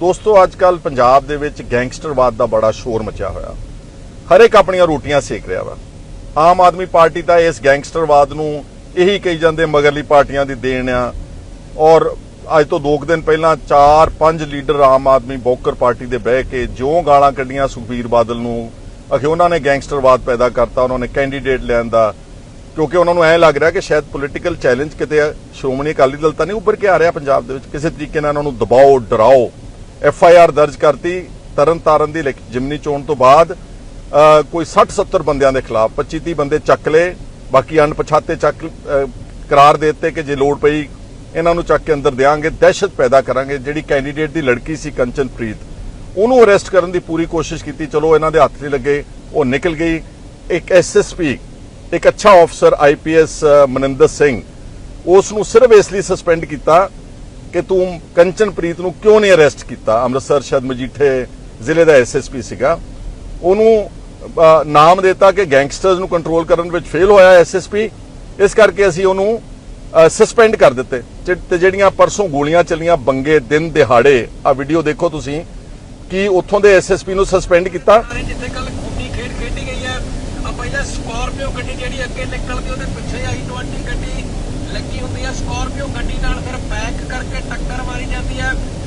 ਦੋਸਤੋ ਅੱਜ ਕੱਲ ਪੰਜਾਬ ਦੇ ਵਿੱਚ ਗੈਂਗਸਟਰਵਾਦ ਦਾ ਬੜਾ ਸ਼ੋਰ ਮਚਿਆ ਹੋਇਆ। ਹਰ ਇੱਕ ਆਪਣੀਆਂ ਰੋਟੀਆਂ ਸੇਕ ਰਿਹਾ ਵਾ। ਆਮ ਆਦਮੀ ਪਾਰਟੀ ਤਾਂ ਇਸ ਗੈਂਗਸਟਰਵਾਦ ਨੂੰ ਇਹੀ ਕਹੀ ਜਾਂਦੇ, ਮਗਰਲੀ ਪਾਰਟੀਆਂ ਦੀ ਦੇਣ ਆ। ਔਰ ਅੱਜ ਤੋਂ 2 ਦਿਨ ਪਹਿਲਾਂ 4-5 ਲੀਡਰ ਆਮ ਆਦਮੀ ਬੌਕਰ ਪਾਰਟੀ ਦੇ ਬਹਿ ਕੇ ਜਿਉਂ ਗਾਲਾਂ ਕੱਢੀਆਂ ਸੁਖਬੀਰ ਬਾਦਲ ਨੂੰ, ਅਖੇ ਉਹਨਾਂ ਨੇ ਗੈਂਗਸਟਰਵਾਦ ਪੈਦਾ ਕਰਤਾ, ਉਹਨਾਂ ਨੇ ਕੈਂਡੀਡੇਟ ਲੈਣ ਦਾ। ਕਿਉਂਕਿ ਉਹਨਾਂ ਨੂੰ ਐਂ ਲੱਗ ਰਿਹਾ ਕਿ ਸ਼ਾਇਦ ਪੋਲੀਟੀਕਲ ਚੈਲੰਜ ਕਿਤੇ ਸ਼੍ਰੋਮਣੀ ਅਕਾਲੀ ਦਲ ਤਾਂ ਨਹੀਂ ਉੱਭਰ ਕੇ ਆ ਰਿਹਾ ਪੰਜਾਬ ਦੇ ਵਿੱਚ। ਕਿਸੇ ਤਰੀਕੇ ਨਾਲ ਉਹਨਾਂ ਨੂੰ ਦਬਾਓ, ਡਰਾਓ। ਐਫ ਆਈ ਆਰ ਦਰਜ ਕਰਤੀ, ਤਰਨ ਤਾਰਨ ਦੀ ਇਲੈਕ- ਜਿਮਨੀ ਚੋਣ ਤੋਂ ਬਾਅਦ ਕੋਈ 60 70 ਬੰਦਿਆਂ ਦੇ ਖਿਲਾਫ 25 30 ਬੰਦੇ ਚੱਕ ਲਏ, ਬਾਕੀ ਅਣਪਛਾਤੇ ਚੱਕ ਕਰਾਰ ਦੇ ਦਿੱਤੇ ਕਿ ਜੇ ਲੋੜ ਪਈ, ਇਹਨਾਂ ਨੂੰ ਚੱਕ ਕੇ ਅੰਦਰ ਦੇਾਂਗੇ ਦਹਿਸ਼ਤ ਪੈਦਾ ਕਰਾਂਗੇ, ਜਿਹੜੀ ਕੈਂਡੀਡੇਟ ਦੀ ਲੜਕੀ ਸੀ ਕੰਚਨਪ੍ਰੀਤ। ਉਹਨੂੰ ਅਰੈਸਟ ਕਰਨ ਦੀ ਪੂਰੀ ਕੋਸ਼ਿਸ਼ ਕੀਤੀ, ਚਲੋ ਇਹਨਾਂ ਦੇ ਹੱਥ ਨਹੀਂ ਲੱਗੇ, ਉਹ ਨਿਕਲ ਗਈ। ਇੱਕ ਐਸਐਸਪੀ ਇੱਕ ਅੱਛਾ ਅਫਸਰ ਆਈਪੀਐਸ ਮਨਿੰਦਰ ਸਿੰਘ ਉਸ ਨੂੰ ਸਿਰਫ ਇਸ ਲਈ ਸਸਪੈਂਡ ਕੀਤਾ ਕਿ ਤੂੰ ਕੰਚਨਪ੍ਰੀਤ ਨੂੰ ਕਿਉਂ ਨਹੀਂ ਅਰੈਸਟ ਕੀਤਾ? ਅੰਮ੍ਰਿਤਸਰ ਸ਼ਾਇਦ ਮਜੀਠੇ ਜ਼ਿਲ੍ਹੇ ਦਾ ਐਸਐਸਪੀ ਸੀਗਾ। ਉਹਨੂੰ ਨਾਮ ਦਿੱਤਾ ਕਿ ਗੈਂਗਸਟਰਸ ਨੂੰ ਕੰਟਰੋਲ ਕਰਨ ਵਿੱਚ ਫੇਲ ਹੋਇਆ ਐਸਐਸਪੀ ਇਸ ਕਰਕੇ ਅਸੀਂ ਉਹਨੂੰ ਸਸਪੈਂਡ ਕਰ ਦਿੱਤੇ। ਤੇ- ਜਿਹੜੀਆਂ ਪਰਸੋਂ ਗੋਲੀਆਂ ਚੱਲੀਆਂ ਬੰਗੇ ਦਿਨ ਦਿਹਾੜੇ ਆ ਵੀਡੀਓ ਦੇਖੋ ਤੁਸੀਂ, ਕਿ ਉੱਥੋਂ ਦੇ ਐਸਐਸਪੀ ਨੂੰ ਸਸਪੈਂਡ ਕੀਤਾ। ਜਿੱਥੇ ਕੱਲ ਖੂਨੀ ਖੇਡ ਖੇਡੀ ਗਈ ਹੈ ਆ ਪਹਿਲਾਂ ਸਕਾਰਪੀਓ ਗੱਡੀ ਜਿਹੜੀ ਅੱਗੇ ਨਿਕਲ ਕੇ ਉਹਦੇ ਪਿੱਛੇ ਆਈ।